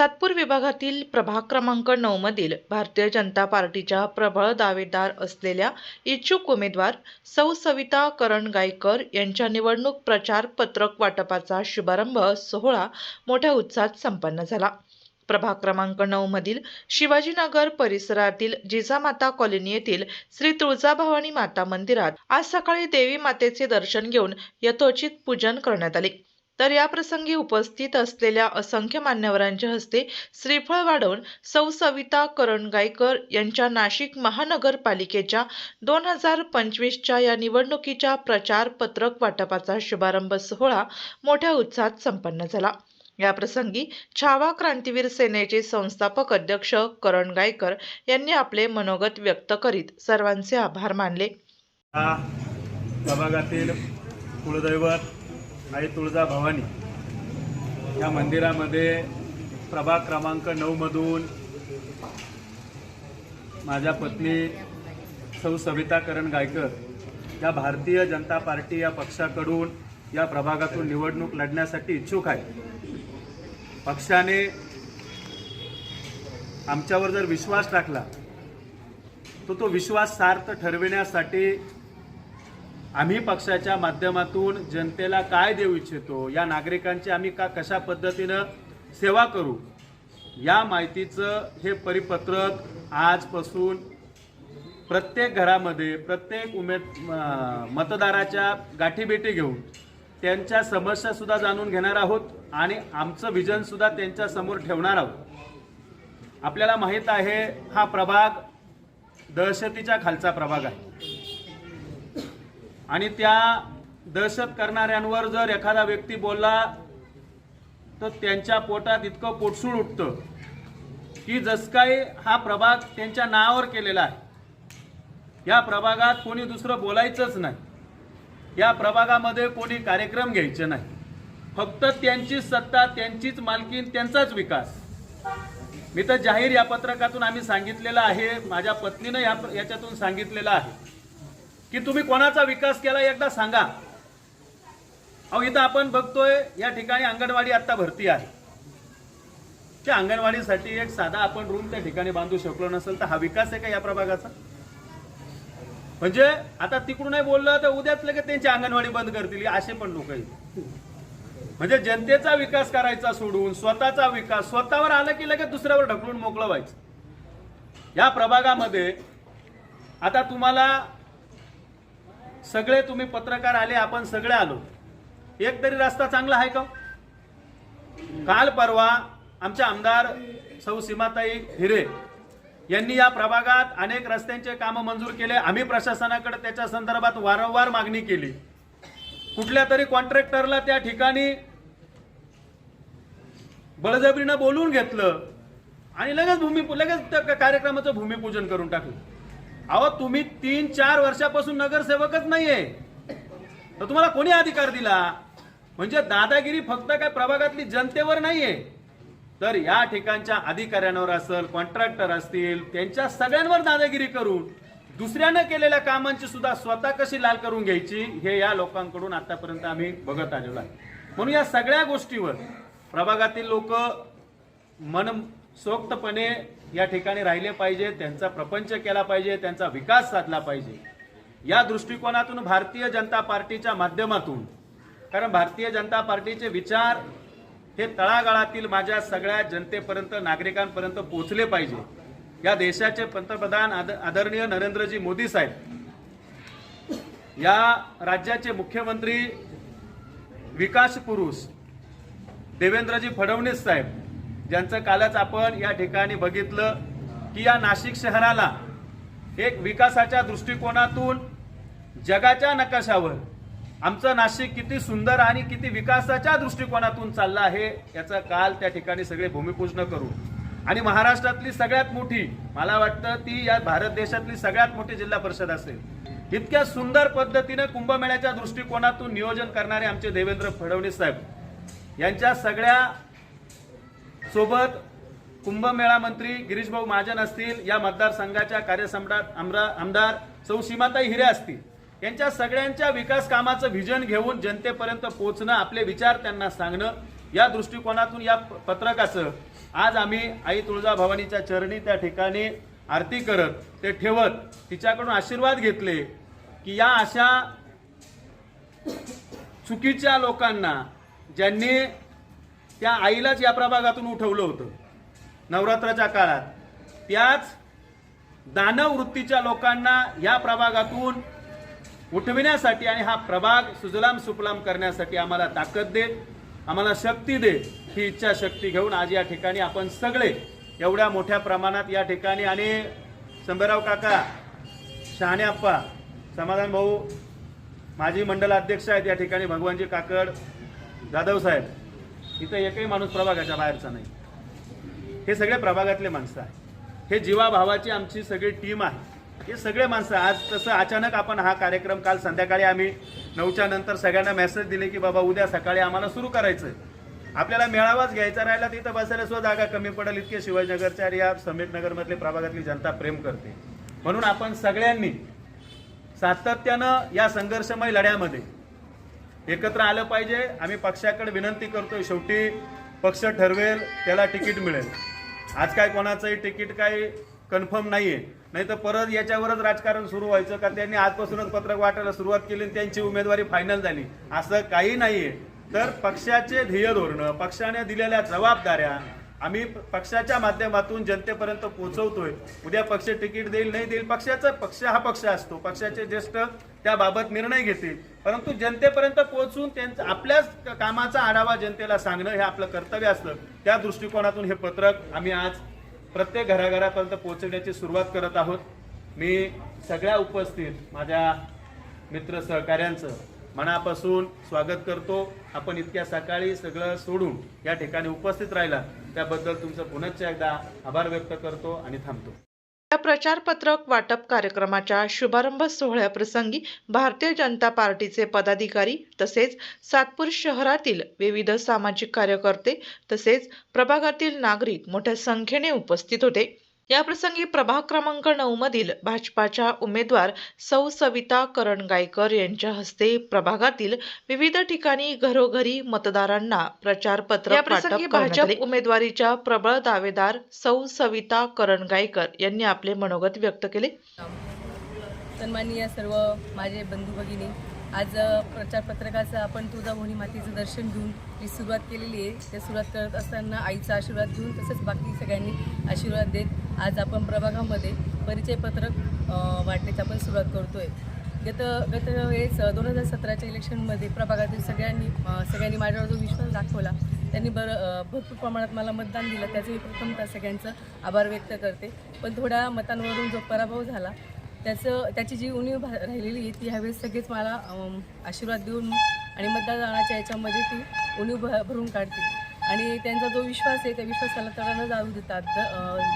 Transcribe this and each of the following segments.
सातपूर विभागातील प्रभाग क्रमांक नऊमधील भारतीय जनता पार्टीच्या प्रबळ दावेदार असलेल्या इच्छुक उमेदवार सौ सविता करण गायकर यांच्या निवडणूक प्रचार पत्रक वाटपाचा शुभारंभ सोहळा मोठ्या उत्साहात संपन्न झाला. प्रभाग क्रमांक नऊ मधील शिवाजीनगर परिसरातील जिजामाता कॉलनी येथील श्री तुळजाभवानी माता मंदिरात आज सकाळी देवी मातेचे दर्शन घेऊन यथोचित पूजन करण्यात आले. तर या प्रसंगी उपस्थित असलेल्या असंख्य मान्यवरांच्या हस्ते श्रीफळ वाढवून सौ सविता करण गायकर यांच्या नाशिक महानगरपालिकेच्या दोन हजार पंचवीसच्या या निवडणुकीच्या प्रचार पत्रक वाटपाचा शुभारंभ सोहळा मोठ्या उत्साहात संपन्न झाला. या प्रसंगी छावा क्रांतीवीर सेनेचे संस्थापक अध्यक्ष करण गायकर यांनी आपले मनोगत व्यक्त करीत सर्वांचे आभार मानले. प्रभागातील कुलदैवत आई तुळजा भवानी या मंदिरामध्ये प्रभाग क्रमांक नऊमधून माझ्या पत्नी सौ सविता करण गायकर या भारतीय जनता पार्टी या पक्षाकडून या प्रभागातून निवडणूक लढण्यासाठी इच्छुक आहे पक्षाने आमच्यावर जर विश्वास टाकला तर तो विश्वास सार्थ ठरविण्यासाठी आम्ही पक्षाच्या माध्यमातून जनतेला काय देऊ इच्छितो या नागरिकांची आम्ही का कशा पद्धतीनं सेवा करू या माहितीचं हे परिपत्रक आजपासून प्रत्येक घरामध्ये प्रत्येक उमेद मतदाराच्या गाठीभेटी घेऊन त्यांच्या समस्यासुद्धा जाणून घेणार आहोत आणि आमचं व्हिजनसुद्धा त्यांच्यासमोर त्यांच्यासमोर ठेवणार आहोत. आपल्याला माहीत आहे हा प्रभाग दहशतीच्या खालचा प्रभाग आहे. आणि त्या दहशत करणाऱ्यांवर जर एखादा व्यक्ती बोलला तर त्यांच्या पोटात इतकं पोटसूळ उठतं की जस काही हा प्रभाग त्यांच्या नावावर केलेला आहे. या प्रभागात कोणी दुसरं बोलायचंच नाही. या प्रभागामध्ये कोणी कार्यक्रम घ्यायचे नाही. फक्त त्यांचीच सत्ता त्यांचीच मालकी त्यांचाच विकास. मी तर जाहीर या पत्रकातून आम्ही सांगितलेलं आहे माझ्या पत्नीनं या याच्यातून सांगितलेलं आहे. की तुम्ही कोणाचा विकास केला एकदा सांगा. अहो इथं आपण बघतोय या ठिकाणी अंगणवाडी आता भरती आहे. त्या अंगणवाडीसाठी एक साधा आपण रूम त्या ठिकाणी बांधू शकलो नसेल तर हा विकास आहे का या प्रभागाचा? म्हणजे आता तिकडून नाही बोललं तर उद्याच लगेच त्यांची अंगणवाडी बंद करतील असे पण लोक आहेत. म्हणजे जनतेचा विकास करायचा सोडून स्वतःचा विकास स्वतःवर आला की लगेच दुसऱ्यावर ढकलून मोकळं व्हायचं. या प्रभागामध्ये आता तुम्हाला सगळे तुम्ही पत्रकार आले आपण सगळे आलो. एक तरी रस्ता चांगला आहे का? काल परवा आमच्या आमदार सौ सीमाताई हिरे यांनी या प्रभागात अनेक रस्त्यांचे कामं मंजूर केले. आम्ही प्रशासनाकडे त्याच्या संदर्भात वारंवार मागणी केली. कुठल्या तरी कॉन्ट्रॅक्टरला त्या ठिकाणी बळजबरीनं बोलवून घेतलं आणि लगेच भूमी लगेच त्या कार्यक्रमाचं भूमिपूजन करून टाकलं. अहो तुम्ही तीन चार वर्षापासून नगरसेवकच नाहीये. तर तुम्हाला कोणी अधिकार दिला? म्हणजे दादागिरी फक्त काय प्रभागातली जनतेवर नाहीये. तर या ठिकाणच्या अधिकाऱ्यांवर असेल कॉन्ट्रॅक्टर असतील त्यांच्या सगळ्यांवर दादागिरी करून दुसऱ्यानं केलेल्या कामांची सुद्धा स्वतः कशी लाल करून घ्यायची हे या लोकांकडून आतापर्यंत आम्ही बघत आलेलो आहे. म्हणून या सगळ्या गोष्टीवर प्रभागातील लोक मन सोक्तपणे या ठिकाणी राहिले पाहिजे त्यांचा प्रपंच केला पाहिजे त्यांचा विकास साधला पाहिजे. या दृष्टिकोनातून भारतीय जनता पार्टीच्या माध्यमातून कारण भारतीय जनता पार्टीचे विचार हे तळागाळातील माझ्या सगळ्या जनतेपर्यंत नागरिकांपर्यंत पोहोचले पाहिजे. या देशाचे पंतप्रधान आद- आदरणीय नरेंद्रजी मोदी साहेब या राज्याचे मुख्यमंत्री विकास पुरुष देवेंद्रजी फडणवीस साहेब ज्यांचं कालच आपण या ठिकाणी बघितलं की या नाशिक शहराला एक विकासाच्या दृष्टिकोनातून जगाच्या नकाशावर आमचं नाशिक किती सुंदर आणि किती विकासाच्या दृष्टिकोनातून चाललं आहे याचं काल त्या ठिकाणी सगळे भूमिपूजन करू. आणि महाराष्ट्रातली सगळ्यात मोठी मला वाटतं ती या भारत देशातली सगळ्यात मोठी जिल्हा परिषद असेल. इतक्या सुंदर पद्धतीनं कुंभमेळ्याच्या दृष्टिकोनातून नियोजन करणारे आमचे देवेंद्र फडणवीस साहेब यांच्या सगळ्या सोबत कुंभमेळा मंत्री गिरीशभाऊ महाजन असतील या मतदारसंघाच्या कार्यसम्राट आमरा- आमदार सौ सीमाताई हिरे असतील. यांच्या सगळ्यांच्या विकास कामाचं व्हिजन घेऊन जनतेपर्यंत पोहोचणं आपले विचार त्यांना सांगणं या दृष्टिकोनातून या प- पत्रकाचं आज आम्ही आई तुळजाभवानीच्या चरणी त्या ठिकाणी आरती करत ते ठेवत तिच्याकडून आशीर्वाद घेतले की या अशा चुकीच्या लोकांना ज्यांनी त्या आईलाच या प्रभागातून उठवलं होतं. नवरात्राच्या काळात. त्याच दानव वृत्तीच्या लोकांना या प्रभागातून उठविण्यासाठी आणि हा प्रभाग सुजलाम सुफलाम करण्यासाठी आम्हाला ताकद दे आम्हाला शक्ती दे ही इच्छा शक्ती घेऊन आज या ठिकाणी आपण सगळे एवढ्या मोठ्या प्रमाणात या ठिकाणी आणि शंभरराव काका शहाणे समाधान भाऊ माजी मंडल अध्यक्ष आहेत या ठिकाणी भगवानजी काकड जाधव साहेब. इथं एकही माणूस प्रभागाच्या बाहेरचा नाही. हे सगळे प्रभागातले माणसं आहे हे जीवाभावाची आमची सगळी टीम आहे. हे सगळे माणसं आज तसं अचानक आपण हा कार्यक्रम काल संध्याकाळी आम्ही नऊच्या नंतर सगळ्यांना मेसेज दिले की बाबा उद्या सकाळी आम्हाला सुरू करायचं आपल्याला मेळावाच घ्यायचा राहिला तिथं बसायला सुद्धा जागा कमी पडेल. इतके शिवाजीनगरच्या आणि या समेटनगरमधले प्रभागातली जनता प्रेम करते. म्हणून आपण सगळ्यांनी सातत्यानं या संघर्षमय लढ्यामध्ये एकत्र आलं पाहिजे. आम्ही पक्षाकडे विनंती करतोय. शेवटी पक्ष ठरवेल त्याला तिकीट मिळेल. आज काय कोणाचंही तिकीट काही कन्फर्म नाही आहे नाही तर परत याच्यावरच राजकारण सुरू व्हायचं का? त्यांनी आजपासूनच पत्रक वाटायला सुरुवात केली आणि त्यांची उमेदवारी फायनल झाली. असं काही नाही आहे तर पक्षाचे ध्येय धोरणं पक्षाने दिलेल्या जबाबदाऱ्या आम्ही पक्षाच्या माध्यमातून जनतेपर्यंत पोहोचवतोय. उद्या पक्ष तिकीट देईल नाही देईल पक्षाचा पक्ष हा पक्ष असतो. पक्षाचे ज्येष्ठ त्याबाबत निर्णय घेतील. परंतु जनतेपर्यंत पोहोचून त्यांचा आपल्याच कामाचा आढावा जनतेला सांगणं हे आपलं कर्तव्य असतं. त्या दृष्टिकोनातून हे पत्रक आम्ही आज प्रत्येक घराघरापर्यंत पोहोचवण्याची सुरुवात करत आहोत. मी सगळ्या उपस्थित माझ्या मित्र सहकाऱ्यांचं मनापासून स्वागत करतो. आपण इतक्या सकाळी सगळं सोडून या ठिकाणी उपस्थित राहिला त्याबद्दल तुमचं पुनश्च एकदा आभार व्यक्त करतो आणि थांबतो. या प्रचारपत्रक वाटप कार्यक्रमाच्या शुभारंभ सोहळ्याप्रसंगी भारतीय जनता पार्टीचे पदाधिकारी तसेच सातपूर शहरातील विविध सामाजिक कार्यकर्ते तसेच प्रभागातील नागरिक मोठ्या संख्येने उपस्थित होते. या प्रसंगी प्रभाग क्रमांक नऊ मधील भाजपाच्या उमेदवार सौ सविता करणगायकर यांच्या हस्ते प्रभागातील विविध ठिकाणी घरोघरी मतदारांना प्रचार पत्र या प्रसंगी भाजप उमेदवारीच्या प्रबळ दावेदार सौ सविता करणगायकर यांनी आपले मनोगत व्यक्त केले. सन्माननीय सर्व माझे बंधू भगिनी आज प्रचारपत्रकाचं प्रचार पत्रकाचं आपण तुळजाभवानी मातेचं दर्शन घेऊन जी सुरुवात केलेली आहे. त्या सुरुवात करत असताना आईचा आशीर्वाद घेऊन तसंच बाकी सगळ्यांनी आशीर्वाद देत आज आपण प्रभागामध्ये परिचय पत्रक वाटण्याची आपण सुरुवात करतोय. गत गत वेळेस दोन हजार सतराच्या इलेक्शनमध्ये प्रभागातील सगळ्यांनी सगळ्यांनी माझ्यावर जो विश्वास दाखवला त्यांनी बरं भरपूर प्रमाणात मला मतदान दिलं. त्याचं मी प्रथमतः सगळ्यांचं आभार व्यक्त करते. पण थोड्या मतांवरून जो पराभव झाला त्याचं त्याची जी उणीव भा- राहिलेली आहे ती ह्यावेळेस सगळेच मला आशीर्वाद देऊन आणि मतदानाच्या याच्यामध्ये ती उणीव भ भरून काढतील आणि त्यांचा जो विश्वास आहे त्या विश्वासाला तडा न जाऊ देतात. द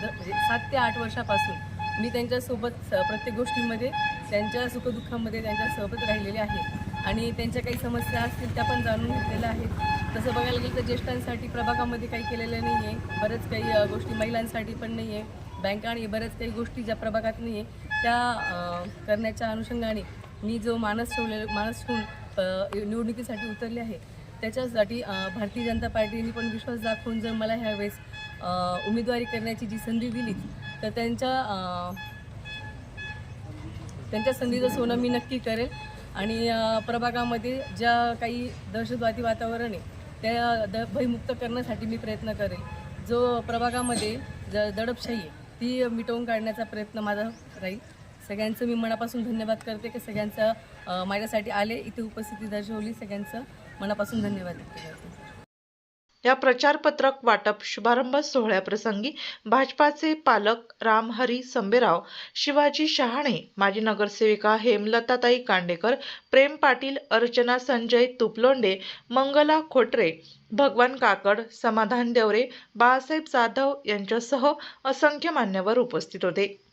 द- म्हणजे सात ते आठ वर्षापासून मी त्यांच्यासोबत स- प्रत्येक गोष्टीमध्ये त्यांच्या सुखदुःखामध्ये त्यांच्यासोबत राहिलेले आहे. आणि त्यांच्या काही समस्या असतील त्या पण जाणून घेतलेल्या आहेत. तसं बघायला गेलं तर ज्येष्ठांसाठी प्रभागामध्ये काही केलेलं नाही आहे बरंच काही गोष्टी महिलांसाठी पण नाही आहे बँका आणि बऱ्याच काही गोष्टी ज्या प्रभागात नाही आहे त्या करण्याच्या अनुषंगाने मी जो मानस ठेवले मानस ठेवून निवडणुकीसाठी उतरले आहे त्याच्यासाठी भारतीय जनता पार्टीने पण विश्वास दाखवून जर मला ह्यावेळेस उमेदवारी करण्याची जी संधी दिली तर त्यांच्या त्यांच्या संधीचं सोनं मी नक्की करेल आणि प्रभागामध्ये ज्या काही दहशतवादी वातावरण आहे त्या द भयमुक्त करण्यासाठी मी प्रयत्न करेल. जो प्रभागामध्ये ज दडपशाही आहे ती मिटवून काढण्याचा प्रयत्न माझा राहील. सगळ्यांचं मी मनापासून धन्यवाद करते की सगळ्यांचं माझ्यासाठी आले इथे उपस्थिती दर्शवली सगळ्यांचं मनापासून धन्यवाद व्यक्त करते. या प्रचारपत्रक वाटप शुभारंभ सोहळ्याप्रसंगी भाजपाचे पालक रामहरी संबेराव शिवाजी शहाणे माजी नगरसेविका हेमलताताई कांडेकर प्रेम पाटील अर्चना संजय तुपलोंडे मंगला खोटरे भगवान काकड समाधान देवरे बाळासाहेब जाधव यांच्यासह असंख्य मान्यवर उपस्थित होते.